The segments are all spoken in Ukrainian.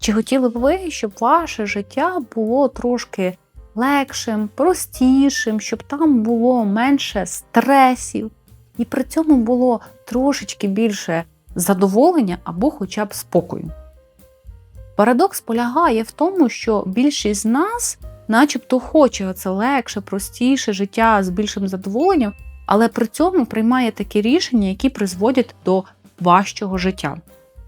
Чи хотіли б ви, щоб ваше життя було трошки легшим, простішим, щоб там було менше стресів, і при цьому було трошечки більше задоволення або хоча б спокою? Парадокс полягає в тому, що більшість з нас, начебто, хоче оце легше, простіше життя з більшим задоволенням, але при цьому приймає такі рішення, які призводять до важчого життя.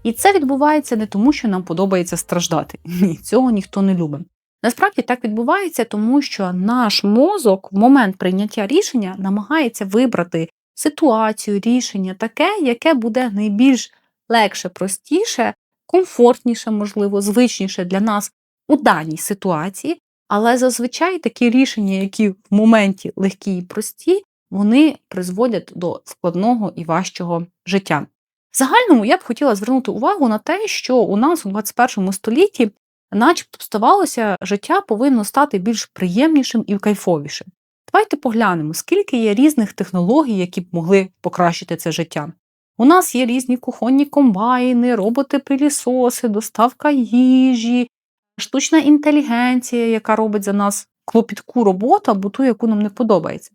І це відбувається не тому, що нам подобається страждати. Ні, цього ніхто не любить. Насправді так відбувається, тому що наш мозок в момент прийняття рішення намагається вибрати ситуацію, рішення таке, яке буде найбільш легше, простіше, комфортніше, можливо, звичніше для нас у даній ситуації. Але зазвичай такі рішення, які в моменті легкі і прості, вони призводять до складного і важчого життя. В загальному я б хотіла звернути увагу на те, що у нас у 21 столітті, начебто, ставалося, життя повинно стати більш приємнішим і кайфовішим. Давайте поглянемо, скільки є різних технологій, які б могли покращити це життя. У нас є різні кухонні комбайни, роботи-пилісоси, доставка їжі, штучна інтелігенція, яка робить за нас клопітку роботу або ту, яку нам не подобається.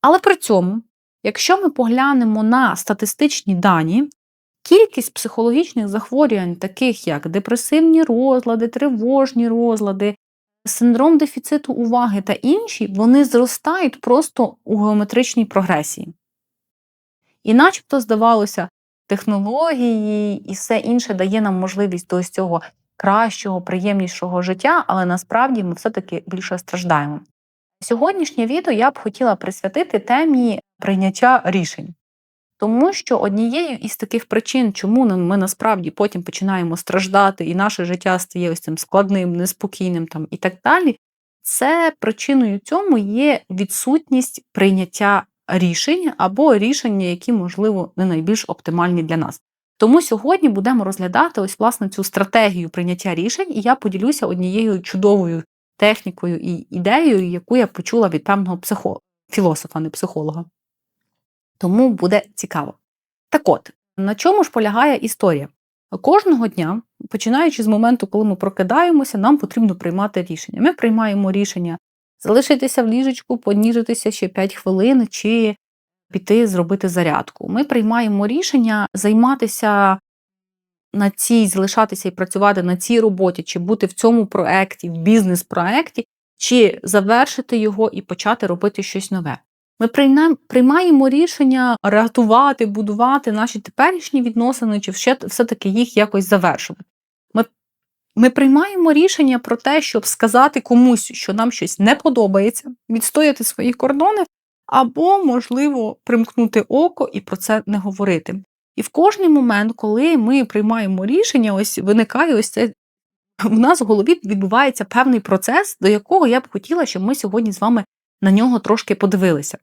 Але при цьому, якщо ми поглянемо на статистичні дані, кількість психологічних захворювань, таких як депресивні розлади, тривожні розлади, синдром дефіциту уваги та інші, вони зростають просто у геометричній прогресії. І начебто, здавалося, технології і все інше дає нам можливість до ось цього кращого, приємнішого життя, але насправді ми все-таки більше страждаємо. Сьогоднішнє відео я б хотіла присвятити темі прийняття рішень. Тому що однією із таких причин, чому ми насправді потім починаємо страждати, і наше життя стає ось цим складним, неспокійним там і так далі, це причиною цьому є відсутність прийняття рішень або рішення, які, можливо, не найбільш оптимальні для нас. Тому сьогодні будемо розглядати ось власне цю стратегію прийняття рішень, і я поділюся однією чудовою технікою і ідеєю, яку я почула від певного психо... філософа, не психолога. Тому буде цікаво. Так от, на чому ж полягає історія? Кожного дня, починаючи з моменту, коли ми прокидаємося, нам потрібно приймати рішення. Ми приймаємо рішення залишитися в ліжечку, поніжитися ще 5 хвилин чи піти зробити зарядку. Ми приймаємо рішення займатися на цій, залишатися і працювати на цій роботі, чи бути в цьому проєкті, в бізнес-проєкті, чи завершити його і почати робити щось нове. Ми приймаємо рішення рятувати, будувати наші теперішні відносини, чи все-таки їх якось завершувати. Ми ми приймаємо рішення про те, щоб сказати комусь, що нам щось не подобається, відстояти свої кордони, або, можливо, примкнути око і про це не говорити. І в кожний момент, коли ми приймаємо рішення, ось виникає ось це. В нас в голові відбувається певний процес, до якого я б хотіла, щоб ми сьогодні з вами на нього трошки подивилися.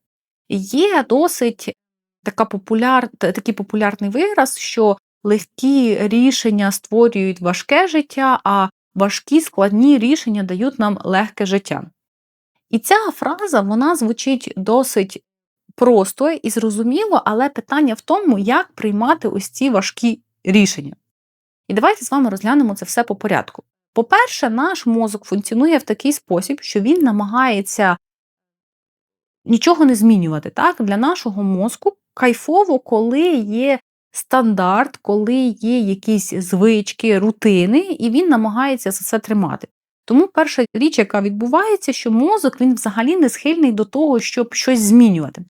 Є досить така популяр, такий популярний вираз, що легкі рішення створюють важке життя, а важкі складні рішення дають нам легке життя. І ця фраза вона звучить досить просто і зрозуміло, але питання в тому, як приймати ось ці важкі рішення. І давайте з вами розглянемо це все по порядку. По-перше, наш мозок функціонує в такий спосіб, що він намагається нічого не змінювати. Так? Для нашого мозку кайфово, коли є стандарт, коли є якісь звички, рутини, і він намагається за це тримати. Тому перша річ, яка відбувається, що мозок він взагалі не схильний до того, щоб щось змінювати.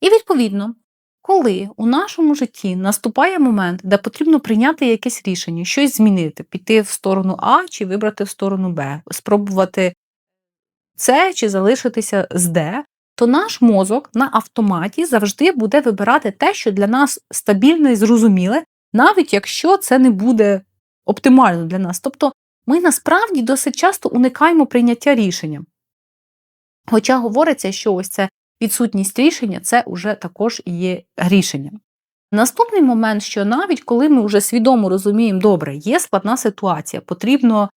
І відповідно, коли у нашому житті наступає момент, де потрібно прийняти якесь рішення, щось змінити, піти в сторону А чи вибрати в сторону Б, спробувати С чи залишитися з Д, то наш мозок на автоматі завжди буде вибирати те, що для нас стабільне і зрозуміле, навіть якщо це не буде оптимально для нас. Тобто ми насправді досить часто уникаємо прийняття рішення. Хоча говориться, що ось це відсутність рішення це вже також є рішення. Наступний момент, що навіть коли ми вже свідомо розуміємо, добре, є складна ситуація, потрібно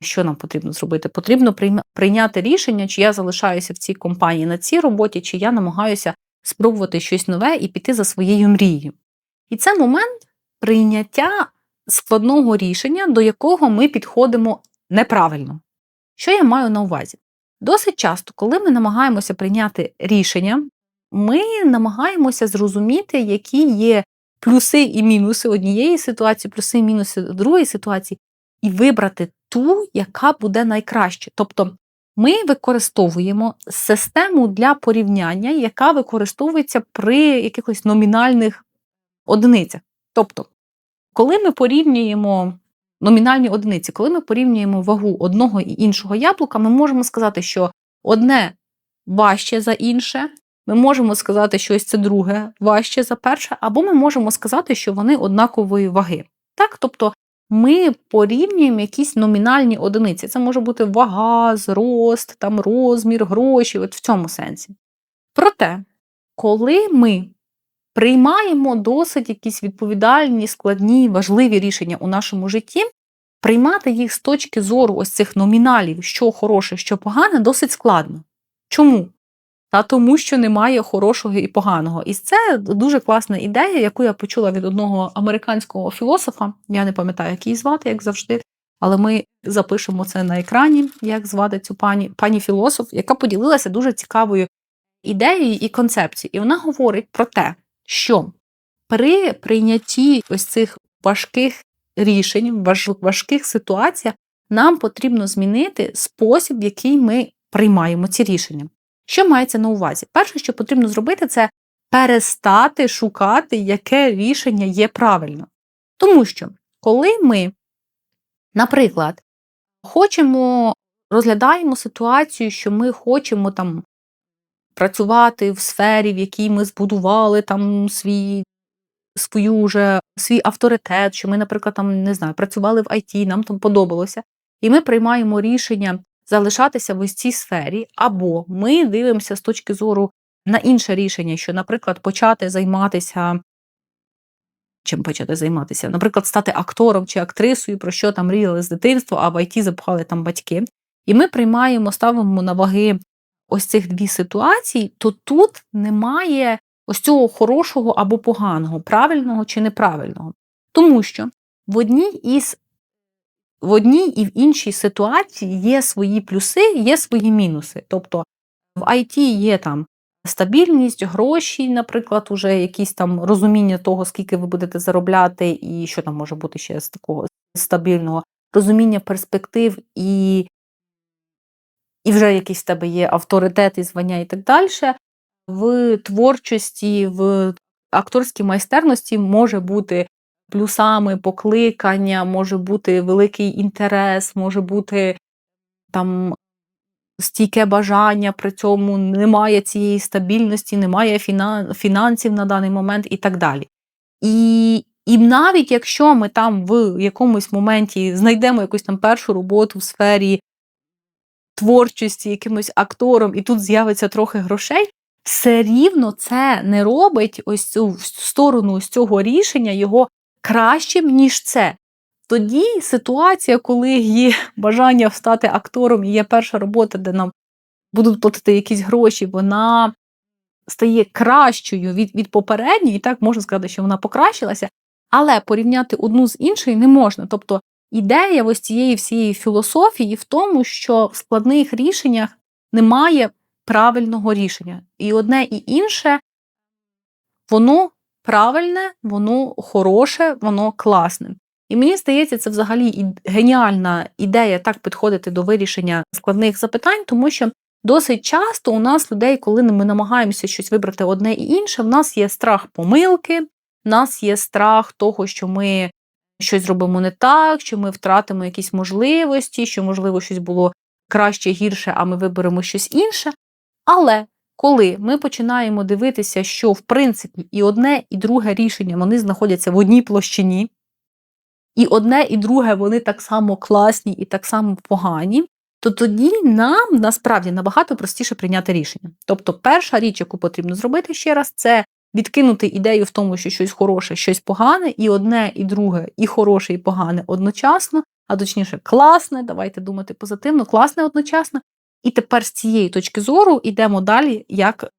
що нам потрібно зробити? Потрібно прийняти рішення, чи я залишаюся в цій компанії на цій роботі, чи я намагаюся спробувати щось нове і піти за своєю мрією. І це момент прийняття складного рішення, до якого ми підходимо неправильно. Що я маю на увазі? Досить часто, коли ми намагаємося прийняти рішення, ми намагаємося зрозуміти, які є плюси і мінуси однієї ситуації, плюси і мінуси другої ситуації, і вибрати ту, яка буде найкраще. Тобто ми використовуємо систему для порівняння, яка використовується при якихось номінальних одиницях. Тобто, коли ми порівнюємо номінальні одиниці, коли ми порівнюємо вагу одного і іншого яблука, ми можемо сказати, що одне важче за інше. Ми можемо сказати, що ось це друге важче за перше, або ми можемо сказати, що вони однакової ваги. Так, тобто ми порівнюємо якісь номінальні одиниці. Це може бути вага, зрост, там розмір, гроші, от в цьому сенсі. Проте, коли ми приймаємо досить якісь відповідальні, складні, важливі рішення у нашому житті, приймати їх з точки зору ось цих номіналів, що хороше, що погане, досить складно. Чому? Та тому, що немає хорошого і поганого. І це дуже класна ідея, яку я почула від одного американського філософа. Я не пам'ятаю, як її звати, як завжди. Але ми запишемо це на екрані, як звати цю пані пані філософ, яка поділилася дуже цікавою ідеєю і концепцією. І вона говорить про те, що при прийнятті ось цих важких рішень, важких ситуаціях, нам потрібно змінити спосіб, в який ми приймаємо ці рішення. Що мається на увазі? Перше, що потрібно зробити, це перестати шукати, яке рішення є правильно. Тому що, коли ми, наприклад, хочемо, розглядаємо ситуацію, що ми хочемо там працювати в сфері, в якій ми збудували там свій свою вже свій авторитет, що ми, наприклад, там не знаю, працювали в ІТ, нам там подобалося, і ми приймаємо рішення залишатися в ось цій сфері, або ми дивимося з точки зору на інше рішення, що, наприклад, почати займатися. Чим почати займатися? Наприклад, стати актором чи актрисою, про що там мріяли з дитинства, а в ІТ запхали там батьки. І ми приймаємо, ставимо на ваги ось цих дві ситуації, то тут немає ось цього хорошого або поганого, правильного чи неправильного. Тому що в одній із в одній і в іншій ситуації є свої плюси, є свої мінуси. Тобто в IT є там стабільність, гроші, наприклад, уже якісь там розуміння того, скільки ви будете заробляти, і що там може бути ще з такого стабільного, розуміння перспектив і і вже якийсь в тебе є авторитет і звання і так далі. В творчості, в акторській майстерності може бути плюсами покликання, може бути великий інтерес, може бути там стійке бажання, при цьому немає цієї стабільності, немає фінансів на даний момент і так далі. І і навіть якщо ми там в якомусь моменті знайдемо якусь там першу роботу в сфері творчості, якимось актором, і тут з'явиться трохи грошей, все рівно це не робить ось цю сторону з цього рішення його кращим, ніж це. Тоді ситуація, коли є бажання стати актором і є перша робота, де нам будуть платити якісь гроші, вона стає кращою від від попередньої, і так можна сказати, що вона покращилася, але порівняти одну з іншою не можна. Тобто ідея ось цієї всієї філософії в тому, що в складних рішеннях немає правильного рішення. І одне і інше, воно правильне, воно хороше, воно класне. І мені здається, це взагалі геніальна ідея так підходити до вирішення складних запитань, тому що досить часто у нас людей, коли ми намагаємося щось вибрати одне і інше, в нас є страх помилки, в нас є страх того, що ми щось зробимо не так, що ми втратимо якісь можливості, що, можливо, щось було краще гірше, а ми виберемо щось інше. Але коли ми починаємо дивитися, що в принципі і одне, і друге рішення вони знаходяться в одній площині, і одне, і друге вони так само класні і так само погані, то тоді нам насправді набагато простіше прийняти рішення. Тобто, перша річ, яку потрібно зробити ще раз, це відкинути ідею в тому, що щось хороше, щось погане, і одне, і друге, і хороше, і погане одночасно, а точніше, класне, давайте думати позитивно, класне одночасно, і тепер з цієї точки зору йдемо далі, як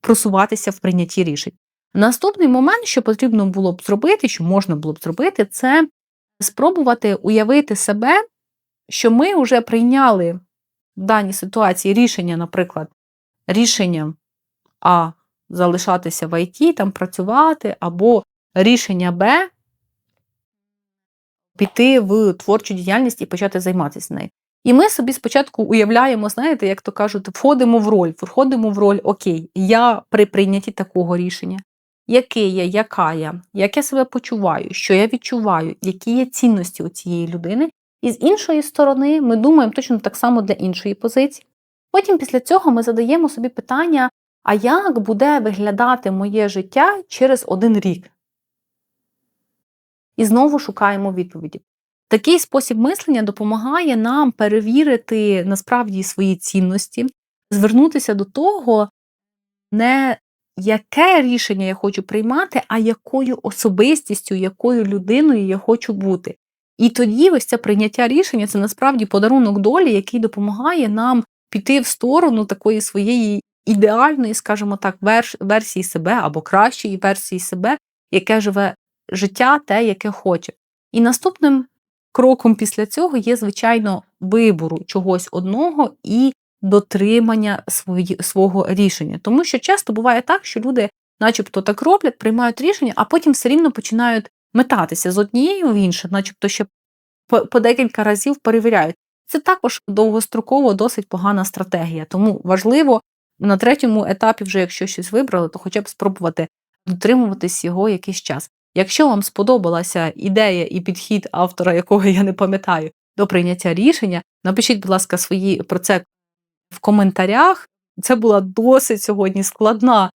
просуватися в прийнятті рішень. Наступний момент, що потрібно було б зробити, що можна було б зробити, це спробувати уявити себе, що ми вже прийняли в даній ситуації рішення, наприклад, рішення А залишатися в ІТ, там працювати, або рішення Б піти в творчу діяльність і почати займатися нею. І ми собі спочатку уявляємо, знаєте, як то кажуть, входимо в роль, входимо в роль Окей, я при прийнятті такого рішення. Який я, яка я, як я себе почуваю, що я відчуваю, які є цінності у цієї людини. І з іншої сторони, ми думаємо точно так само для іншої позиції. Потім після цього ми задаємо собі питання: а як буде виглядати моє життя через один рік? І знову шукаємо відповіді. Такий спосіб мислення допомагає нам перевірити насправді свої цінності, звернутися до того, не яке рішення я хочу приймати, а якою особистістю, якою людиною я хочу бути. І тоді ось це прийняття рішення це насправді подарунок долі, який допомагає нам піти в сторону такої своєї ідеальної, скажімо так, версії себе або кращої версії себе, яке живе життя, те, яке хоче. І наступним кроком після цього є, звичайно, вибору чогось одного і дотримання свої, свого рішення. Тому що часто буває так, що люди, начебто, так роблять, приймають рішення, а потім все рівно починають метатися з однієї в інше, начебто ще по, декілька разів перевіряють. Це також довгостроково досить погана стратегія. Тому важливо на третьому етапі, вже якщо щось вибрали, то хоча б спробувати дотримуватись його якийсь час. Якщо вам сподобалася ідея і підхід автора, якого я не пам'ятаю, до прийняття рішення, напишіть, будь ласка, свої про це в коментарях. Це була досить сьогодні складна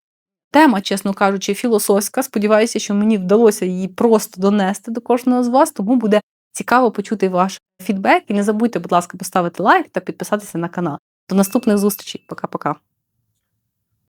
тема, чесно кажучи, філософська. Сподіваюся, що мені вдалося її просто донести до кожного з вас, тому буде цікаво почути ваш фідбек. І не забудьте, будь ласка, поставити лайк та підписатися на канал. До наступних зустрічей. Пока-пока.